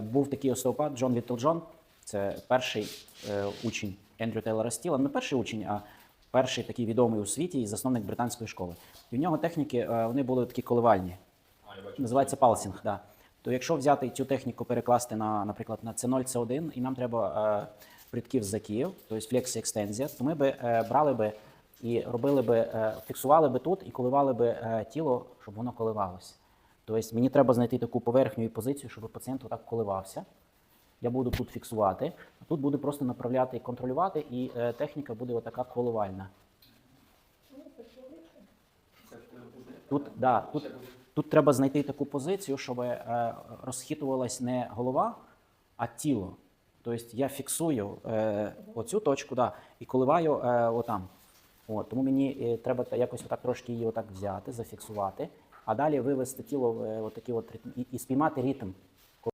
Був такий остеопат Джон Віттелджон. Це перший е, учень Ендрю Тейлора Стіла. Не перший учень, а перший такий відомий у світі і засновник британської школи. І в нього техніки е, вони були такі коливальні. Називається палсінг. Да. То якщо взяти цю техніку, перекласти на, наприклад, на C0, C1, і нам треба е, придків з Київ, тобто флексі екстензія, то ми би брали би і робили би, фіксували би тут і коливали би тіло, щоб воно коливалося. Тобто мені треба знайти таку поверхню і позицію, щоб пацієнт отак коливався. Я буду тут фіксувати, а тут буду просто направляти і контролювати, і е, техніка буде отака коливальна. Тут, да, тут, тут треба знайти таку позицію, щоб е, розхитувалась не голова, а тіло. Тобто я фіксую е, оцю точку да, і коливаю е, отам. От, тому мені е, треба якось отак трошки її отак взяти, зафіксувати, а далі вивести тіло в е, от і спіймати ритм.